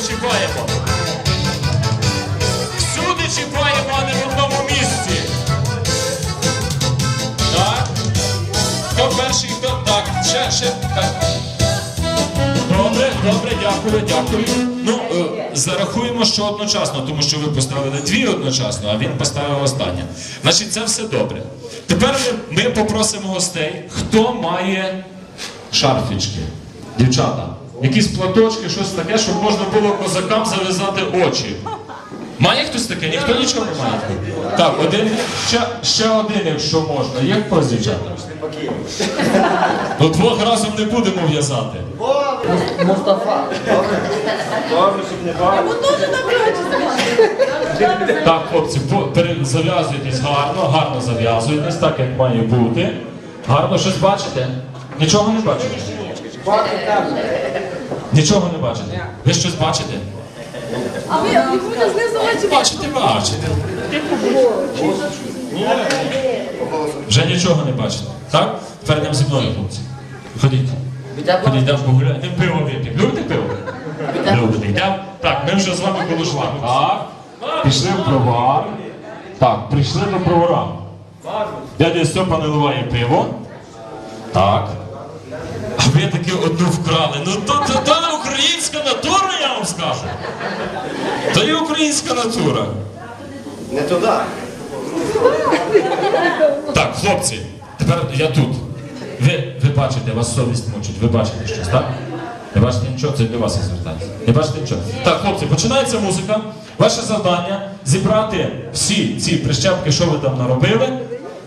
чіпаємо. Всюди чіпаємо, а не в одному місці. Так. Хто перший, хто так. Ще, ще. Добре, добре, дякую, дякую. Ну, е, зарахуємо, що одночасно, тому що ви поставили дві одночасно, а він поставив останнє. Значить, це все добре. Тепер ми попросимо гостей, хто має шарфічки. Дівчата, якісь платочки, щось таке, щоб можна було козакам зав'язати очі. Має хтось таке? Ніхто нічого не має. Так, один, ще, ще один, якщо можна. Є хтось, дівчата? Ну, двох разом не будемо в'язати. Мустафа. Добре, щоб не бачити. Так, хлопці, зав'язуйтесь гарно, гарно зав'язуйтесь, так як має бути. Гарно щось бачите? Нічого не бачите? Нічого не бачите? Ви щось бачите? А ви будете знизу очі Бачите, бачите. Вже нічого не бачите. Так? Тепер йдемо зі мною, хлопці. Ходіть. Ходіть, йдемо погуляти. Йдемо пиво вип'ємо. Любите пиво? Любите. Йдемо. Так, ми вже з вами коло шлангу. Так. Пішли в провар. Так, прийшли до провара. Дядя Степа наливає пиво. Так. Ви таки одну вкрали. Ну то, то, то українська натура, я вам скажу. То є українська натура. Не туди. Так, хлопці, тепер я тут. Ви, ви бачите, вас совість мучить, ви бачите щось, так? Не бачите нічого, це для вас я звертаюся. Не бачите нічого. Так, хлопці, починається музика. Ваше завдання зібрати всі ці прищепки, що ви там наробили,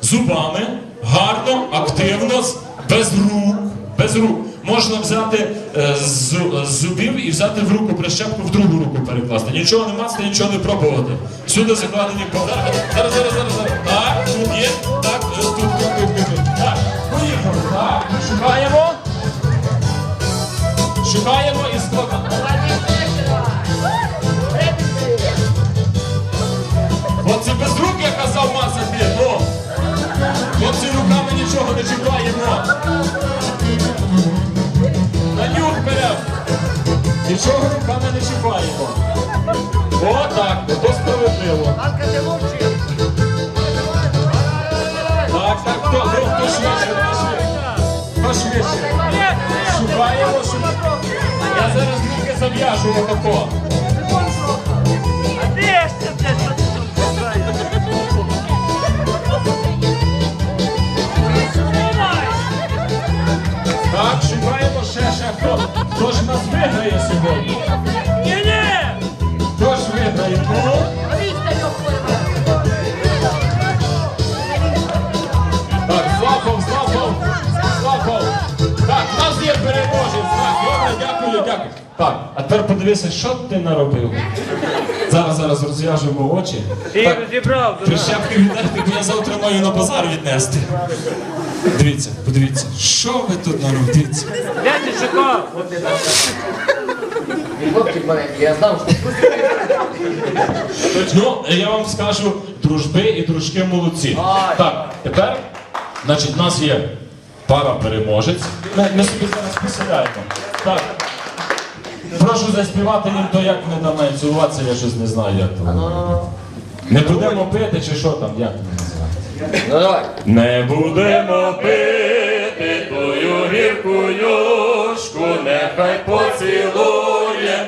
зубами, гарно, активно, без рук. Без рук. Можна взяти е, з, з зубів і взяти в руку прищепку, в другу руку перекласти. Нічого не мацати, нічого не пробувати. Всюди закладені подарки. Зараз, зараз, зараз, зараз. Так, тут є. Так, е, тут, тут, тут, тут. Так, поїхали. Так, шукаємо. Шукаємо і складаємо. Нічого руками не чіпаємо. Отак, так, то справедливо. Так, так, хто, хто, хто швидше. Хто швидше. Шукаємо, шукаємо. Я зараз руки зав'яжу отако. Так, шукаємо ще, ще хто. Хто ж нас виграє сьогодні? Ні-ні! Хто ж виграє? Ну? Так, Славков, Славков, Славков. Так, у нас є переможець. Так, добре, дякую, дякую. Так, а тепер подивися, що ти наробив. Зараз, зараз розв'яжемо очі. Ти Так, розібрав, да? Прищепки віддати, бо я завтра маю на базар віднести. Дивіться, подивіться, що ви тут наробили? Дивіться. Я. Хлопчик маленький, я знав, що Ну, я вам скажу, дружби і дружки молодці. Так, тепер, значить, у нас є пара переможець. Ми, ми собі зараз посідаємо. Так. Прошу заспівати їм то, як вони там мають цілуватися, я щось не знаю, як то. Не будемо пити чи що там, як то називається? Ну давай. Не будемо пити твою гірку юшку, нехай поцілує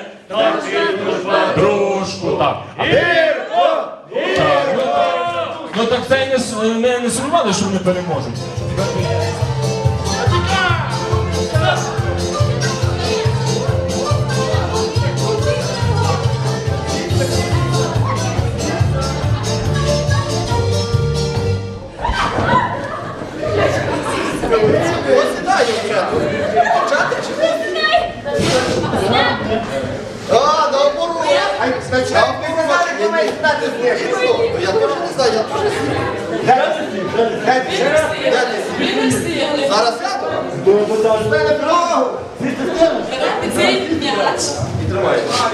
дружба дружку. Так. Гірко! Ну так це не, не, не сумували, що вони переможуть. А, наоборот. Наоборот. Я не Я теж не знаю, я теж не встигли. Зараз я Мене ногу. Цей м'яч.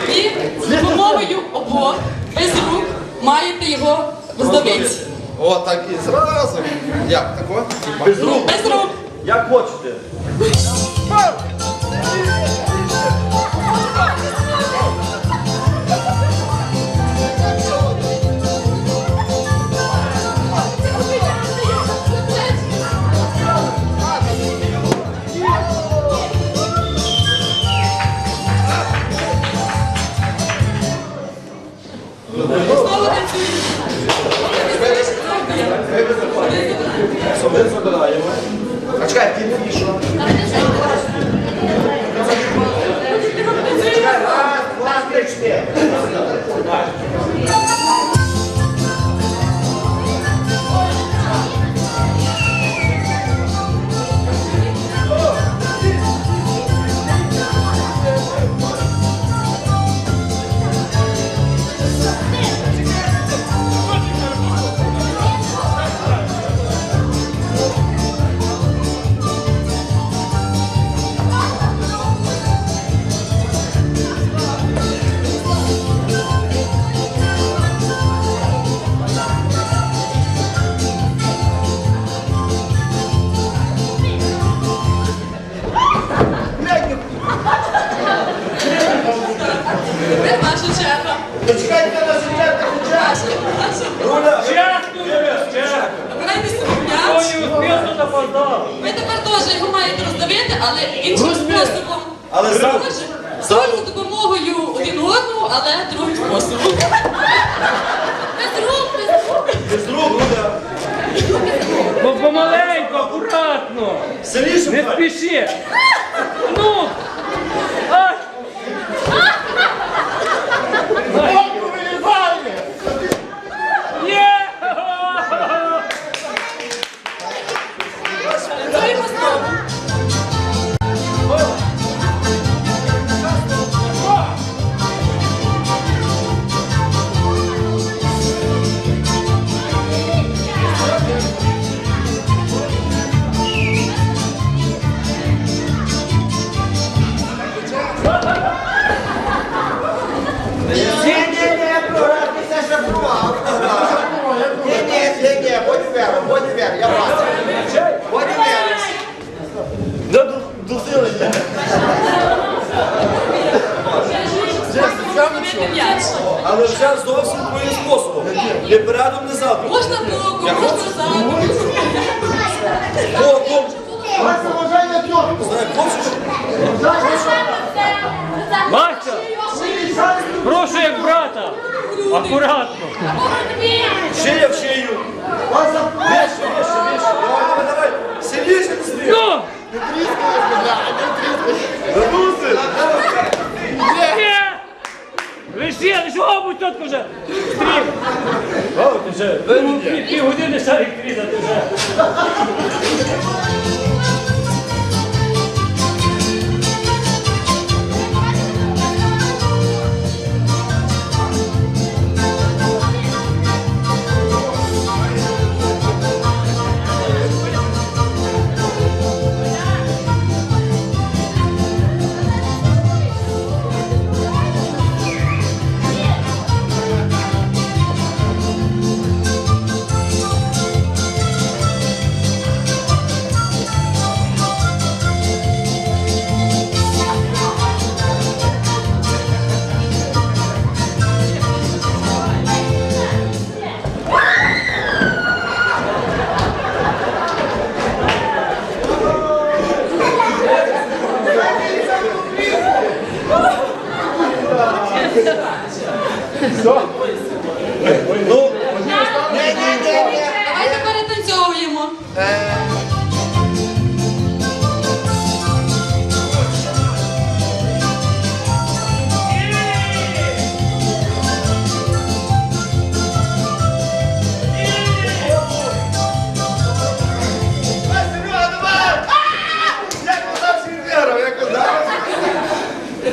І з допомогою обох без рук маєте його вздобити. О, так і зразу. Як тако? Без рук. Без рук. Як хочете. Ми висипаємо. А чекай, ти і що? Але другим способом. Без рук, без рук. Без рук. Ну помаленьку, акуратно. Сильніше Не вдарь. спіши. Ну. Настя, прошу як брата. Акуратно. Шия в шию. Вас за Вище, вище, вище. Давай, давай. Сильніше не стрій. Ну! Вернуси. Ні! Лиши, лише обуть тітко вже. Стрім. О, ти вже. Ну, пів- години шарик різати вже.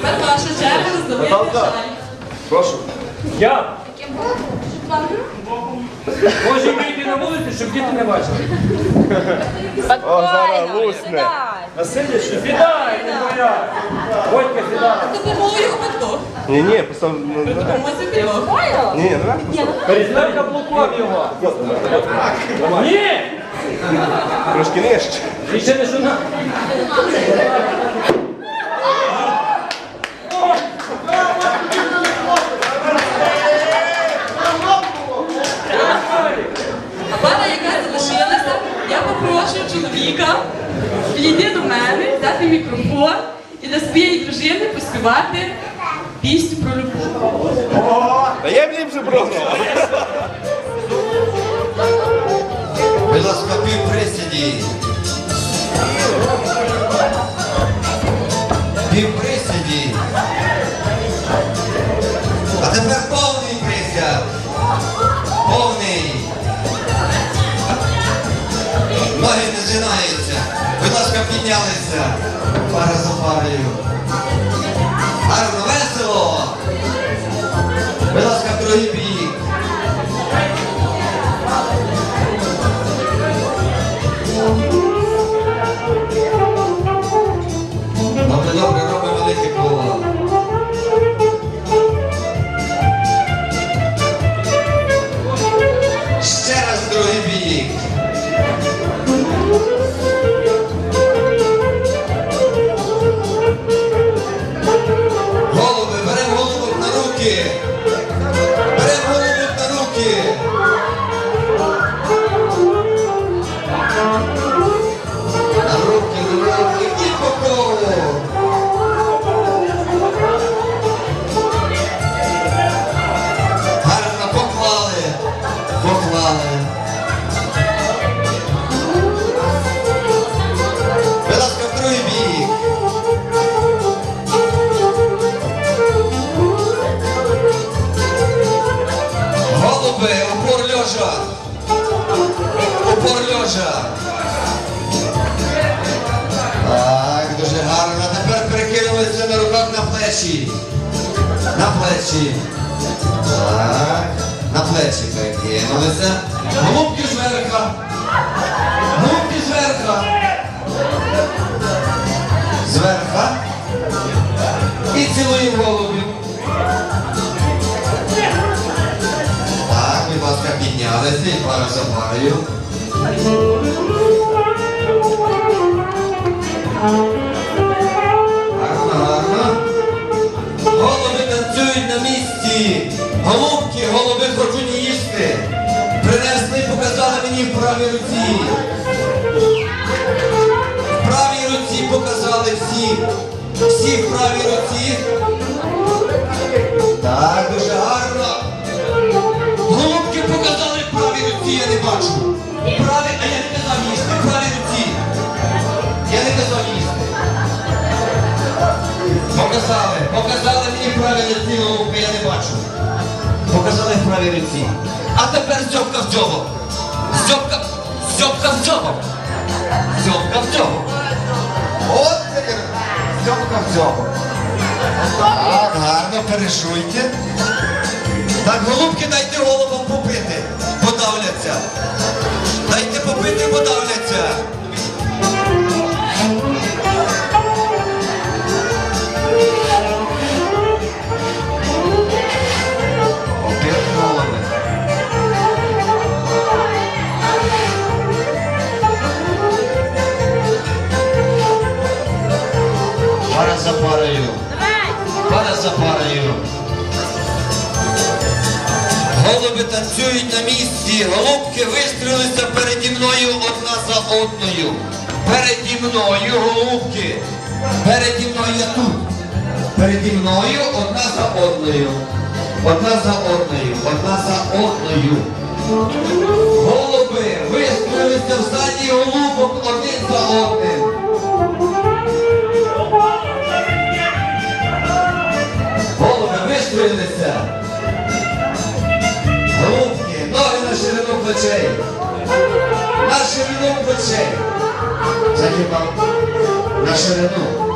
Тепер ваша черга роздавити Наталка. прошу. Я. Може вийти на вулицю, щоб діти не бачили. Насильніше. Сідай, не боя. Водька, сідай. Допомогою ободок. Ні, ні, постав. Допомозі підлог. Ні, не треба. Перестав каблуком його. Ні! Трошки нижче. І ще не жона. А пара, яка залишилася, я попрошу чоловіка підійти до мене, взяти мікрофон і для своєї дружини пісню про любов. Та я програв. Ви ласка, пів присіді. Пів присіді. А тепер повний присяд. Повний. Ноги не згинаються. Будь ласка, піднялися. Пара за парою. Голуби, упор лежа. Упор лежа. Так, дуже гарно. Тепер перекинулися на руках на плечі. На плечі. Так. На плечі перекинулися. Голубки зверха. Голубки зверха. Зверха. І цілуємо голубів. Голуби танцюють на місці. Голубки, голуби хочуть їсти. Принесли показали мені в правій руці. В правій руці показали всі. Всі в правій руці. Бачу. В а я не казав їсти, в правій руці. Я не казав їсти. Показали, показали мені в правій руці, голубки, я не бачу. Показали в правій руці. А тепер зьобка в дзьобок. Зьобка, зьобка в дзьобок. Зьобка в дзьобок. От тепер зьобка в дзьобок. Так, гарно, перешуйте. Так, голубки, дайте головам попити, подавляться. Дайте попити, подавляться. Танцюють на місці, голубки вистрілилися переді мною одна за одною. Переді мною голубки. Переді мною тут. Переді мною одна за одною. Одна за одною, одна за одною. Голуби вистрілилися в задній голубок один за одним. Ширину плечей. Загибав на ширину.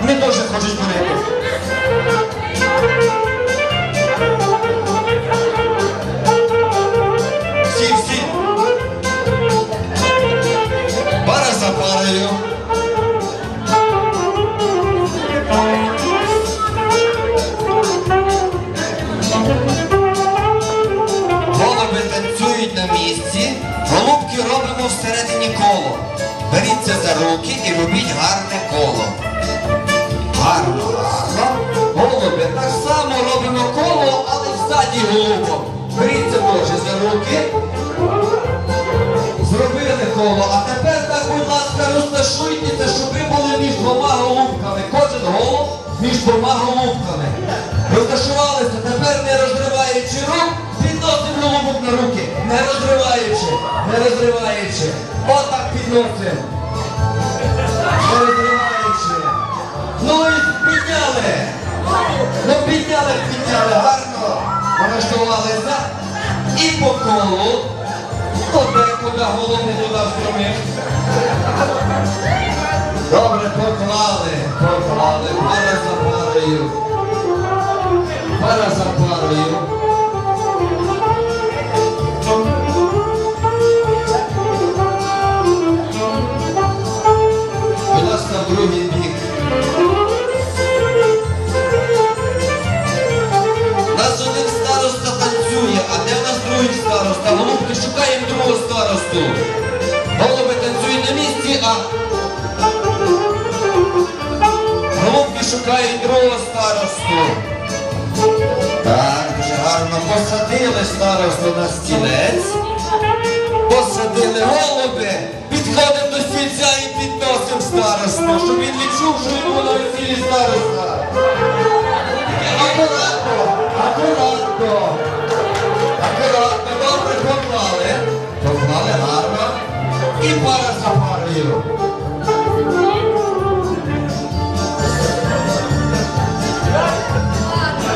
Вони теж хочуть курити. Всі, всі. Пара за парою. Голуби танцюють на місці, голубки робимо всередині коло. Беріться за руки і робіть гарне ззаді. Беріться теж за руки. Зробили коло, а тепер так, будь ласка, розташуйтеся, щоб ви були між двома голубками. Кожен голуб між двома голубками. Розташувалися, тепер не розриваючи рук, підносимо голубок на руки. Не розриваючи, не розриваючи. Отак підносимо. Не розриваючи. Ну і підняли. Ну підняли, підняли, гарно. Налаштувалися. І по колу. Куди, куди голову туди встромив. Добре, другого старосту. Голуби танцюють на місці, а голубки шукають другого старосту. Так, дуже гарно посадили старосту на стілець. Посадили голуби, підходимо до стільця і підносимо старосту, щоб він відчув, що йому на весіллі староста. Акуратно, акуратно. Акуратно, добре поклали. Поклали гарно. І пара за парою.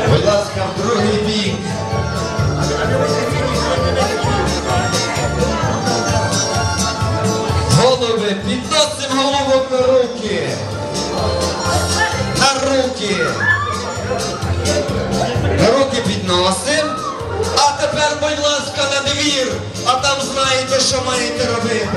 Будь ласка, в другий бік. Голови, підносимо голову на руки. На руки. На руки підносим. Тепер, будь ласка, на двір. А там знаєте, що маєте робити.